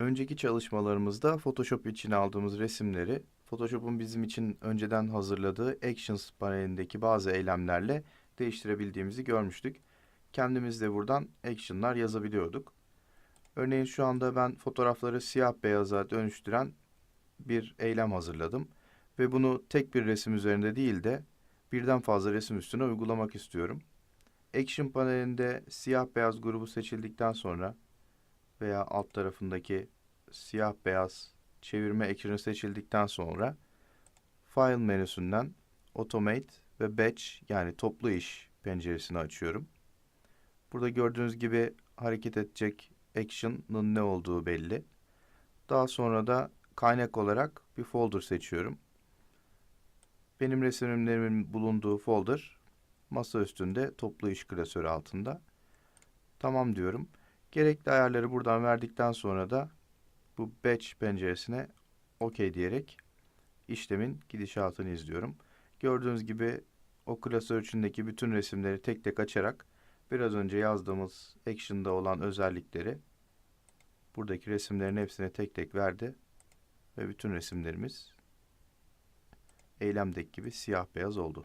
Önceki çalışmalarımızda Photoshop için aldığımız resimleri Photoshop'un bizim için önceden hazırladığı Actions panelindeki bazı eylemlerle değiştirebildiğimizi görmüştük. Kendimiz de buradan action'lar yazabiliyorduk. Örneğin şu anda ben fotoğrafları siyah beyaza dönüştüren bir eylem hazırladım ve bunu tek bir resim üzerinde değil de birden fazla resim üstüne uygulamak istiyorum. Action panelinde siyah beyaz grubu seçildikten sonra veya alt tarafındaki siyah beyaz çevirme ekranı seçildikten sonra File menüsünden Automate ve Batch yani toplu iş penceresini açıyorum. Burada gördüğünüz gibi hareket edecek action'ın ne olduğu belli. Daha sonra da kaynak olarak bir folder seçiyorum. Benim resimlerimin bulunduğu folder masa üstünde toplu iş klasörü altında. Tamam diyorum. Gerekli ayarları buradan verdikten sonra da bu batch penceresine OK diyerek işlemin gidişatını izliyorum. Gördüğünüz gibi o klasör içindeki bütün resimleri tek tek açarak biraz önce yazdığımız action'da olan özellikleri buradaki resimlerin hepsine tek tek verdi ve bütün resimlerimiz eylemdeki gibi siyah beyaz oldu.